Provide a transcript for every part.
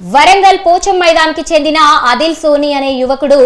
వరంగల్ పోచం మైదాన్కి చెందిన అదిల్ సోని అనే యువకుడు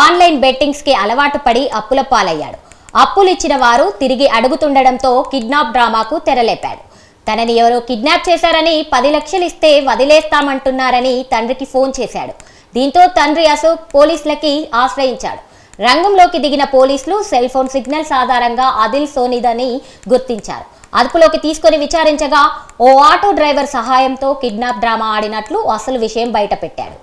ఆన్లైన్ బెట్టింగ్స్కి అలవాటు పడి అప్పుల పాలయ్యాడు. అప్పులిచ్చిన వారు తిరిగి అడుగుతుండడంతో కిడ్నాప్ డ్రామాకు తెరలేపాడు. తనని ఎవరో కిడ్నాప్ చేశారని పది లక్షలు ఇస్తే వదిలేస్తామంటున్నారని తండ్రికి ఫోన్ చేశాడు. దీంతో తండ్రి అశోక్ పోలీసులకి ఆశ్రయించాడు. రంగంలోకి దిగిన పోలీసులు సెల్ ఫోన్ సిగ్నల్స్ ఆధారంగా అదిల్ సోనిదని గుర్తించారు. అదుపులోకి తీసుకొని విచారించగా ఓ ఆటో డ్రైవర్ సహాయంతో కిడ్నాప్ డ్రామా ఆడినట్లు అసలు విషయం బయటపెట్టాడు.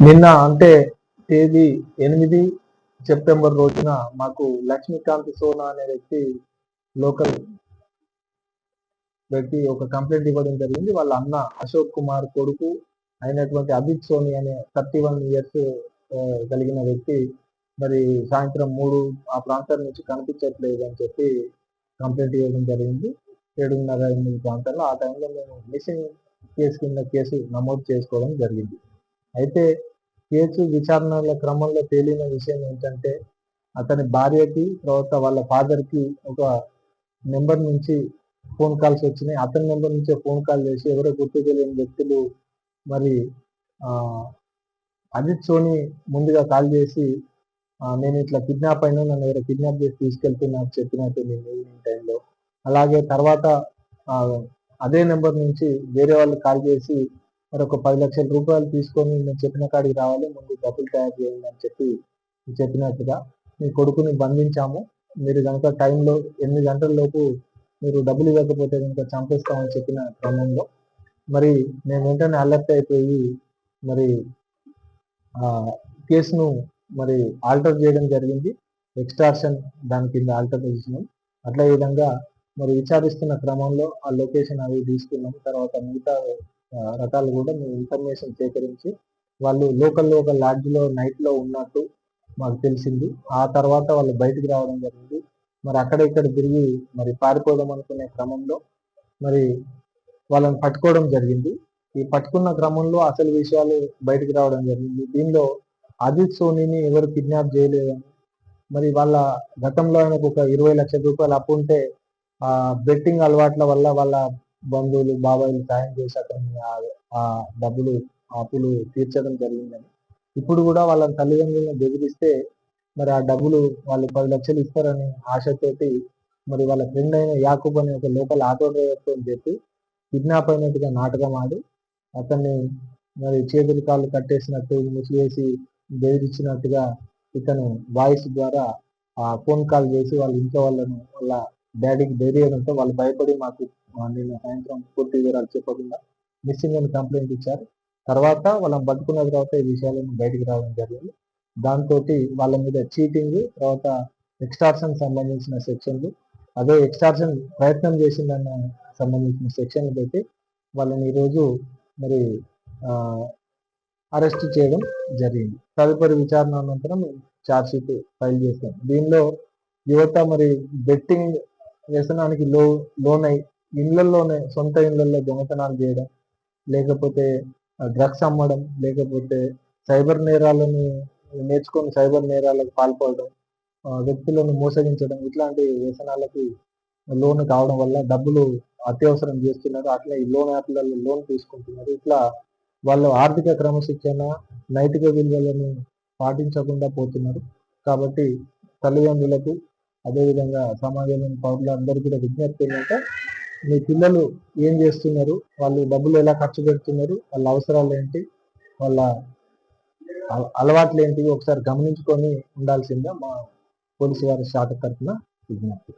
నిన్న అంటే తేదీ ఎనిమిది సెప్టెంబర్ రోజున మాకు లక్ష్మీకాంత్ సోనా అనే వ్యక్తి లోకల్ వ్యక్తి ఒక కంప్లైంట్ ఇవ్వడం జరిగింది. వాళ్ళ అన్న అశోక్ కుమార్ కొడుకు అయినటువంటి అభిత్ సోని అనే థర్టీ వన్ ఇయర్స్ కలిగిన వ్యక్తి మరి సాయంత్రం మూడు ఆ ప్రాంతం నుంచి కనిపించట్లేదు అని చెప్పి కంప్లైంట్ ఇవ్వడం జరిగింది. ఏడున్నర ఎనిమిది ప్రాంతాల్లో ఆ టైంలో మేము మిస్సింగ్ కేసు కింద కేసు నమోదు చేసుకోవడం జరిగింది. అయితే కేసు విచారణల క్రమంలో తేలిన విషయం ఏంటంటే అతని భార్యకి తర్వాత వాళ్ళ ఫాదర్కి ఒక నెంబర్ నుంచి ఫోన్ కాల్స్ వచ్చినాయి. అతని నెంబర్ నుంచే ఫోన్ కాల్ చేసి ఎవరో గుర్తు తెలియని వ్యక్తులు మరి అజిత్ సోని ముందుగా కాల్ చేసి నేను ఇట్లా కిడ్నాప్ అయినా నన్ను ఎవరో కిడ్నాప్ చేసి తీసుకెళ్తున్నా చెప్పినట్టు నేను ఈవినింగ్ టైంలో. అలాగే తర్వాత అదే నెంబర్ నుంచి వేరే వాళ్ళు కాల్ చేసి మరి ఒక పది లక్షల రూపాయలు తీసుకొని నేను చెప్పిన కాడికి రావాలి ముందు డబ్బులు తయారు చేయండి అని చెప్పి చెప్పినట్టుగా మీ కొడుకుని బంధించాము. మీరు కనుక టైంలో ఎనిమిది గంటల లోపు మీరు డబ్బులు ఇవ్వకపోతే కనుక చంపేస్తామని చెప్పిన క్రమంలో మరి నేను వెంటనే అలర్ట్ అయిపోయి మరి ఆ కేసును మరి ఆల్టర్ చేయడం జరిగింది. ఎక్స్ట్రాక్షన్ దాని కింద ఆల్టర్ చేసినాం. అట్లా విధంగా మరి విచారిస్తున్న క్రమంలో ఆ లొకేషన్ అవి తీసుకున్నాం. తర్వాత మిగతా రకాలు కూడా మేము ఇన్ఫర్మేషన్ సేకరించి వాళ్ళు లోకల్ లోకల్ లాడ్జ్లో నైట్లో ఉన్నట్టు మాకు తెలిసింది. ఆ తర్వాత వాళ్ళు బయటికి రావడం జరిగింది. మరి అక్కడ ఇక్కడ తిరిగి మరి పారిపోదాం అనుకునే క్రమంలో మరి వాళ్ళని పట్టుకోవడం జరిగింది. ఈ పట్టుకున్న క్రమంలో అసలు విషయాలు బయటికి రావడం జరిగింది. దీనిలో అజిత్ సోనీని ఎవరు కిడ్నాప్ చేయలేదని మరి వాళ్ళ గతంలో ఆయనకు ఒక ఇరవై లక్షల రూపాయలు అప్పు ఉంటే ఆ బెట్టింగ్ అలవాట్ల వల్ల వాళ్ళ బంధువులు బాబాయిలు సాయం చేసి అతన్ని ఆ- డబ్బులు ఆ అప్పులు తీర్చడం జరిగిందని. ఇప్పుడు కూడా వాళ్ళ తల్లిదండ్రులను బెదిరిస్తే మరి ఆ డబ్బులు వాళ్ళు పది లక్షలు ఇస్తారని ఆశతోటి మరి వాళ్ళ ఫ్రెండ్ అయిన యాకూబ్ అనే ఒక లోకల్ ఆటో డ్రైవర్తో చెప్పి కిడ్నాప్ అయినట్టుగా నాటకం ఆడి అతన్ని మరి చేతులు కాళ్ళు కట్టేసినట్టు ముసివేసి బెదిరించినట్టుగా ఇతను వాయిస్ ద్వారా ఆ ఫోన్ కాల్ చేసి వాళ్ళ ఇంట్లో వాళ్ళను వాళ్ళ డాడీకి బెదిరియడంతో వాళ్ళు భయపడి మాకు నిన్న సాయంత్రం పూర్తి వివరాలు చెప్పకుండా మిస్సింగ్ అని కంప్లైంట్ ఇచ్చారు. తర్వాత వాళ్ళని పట్టుకున్న తర్వాత ఈ విషయాలను బయటికి రావడం జరిగింది. దాంతో వాళ్ళ మీద చీటింగ్ తర్వాత ఎక్స్టార్షన్ సంబంధించిన సెక్షన్లు అదే ఎక్స్టార్షన్ ప్రయత్నం చేసిందన్న సంబంధించిన సెక్షన్లు పెట్టి వాళ్ళని ఈరోజు మరి అరెస్ట్ చేయడం జరిగింది. తదుపరి విచారణ అనంతరం ఛార్జ్ షీట్ ఫైల్ చేస్తాం దీనిలో యువత మరి బెట్టింగ్ వ్యసనానికి లో లోనై ఇళ్ళలోనే సొంత ఇళ్ళలో దొంగతనాలు చేయడం లేకపోతే డ్రగ్స్ అమ్మడం లేకపోతే సైబర్ నేరాలను నేర్చుకొని సైబర్ నేరాలకు పాల్పడడం వ్యక్తులను మోసగించడం ఇట్లాంటి వ్యసనాలకి లోన్ కావడం వల్ల డబ్బులు అత్యవసరం చేస్తున్నారు. అట్లా ఈ లోన్ యాప్లలో లోన్ తీసుకుంటున్నారు. ఇట్లా వాళ్ళు ఆర్థిక క్రమశిక్షణ నైతిక విలువలను పాటించకుండా పోతున్నారు. కాబట్టి తల్లిదండ్రులకు అదేవిధంగా సమాజంలోని పౌరులందరికీ కూడా విజ్ఞప్తి ఏంటంటే మీ పిల్లలు ఏం చేస్తున్నారు? వాళ్ళు డబ్బులు ఎలా ఖర్చు పెడుతున్నారు? వాళ్ళ అవసరాలు ఏంటి? వాళ్ళ అలవాట్లు ఏంటివి? ఒకసారి గమనించుకొని ఉండాల్సిందే మా పోలీసు వారి శాఖ తరఫున విజ్ఞప్తి.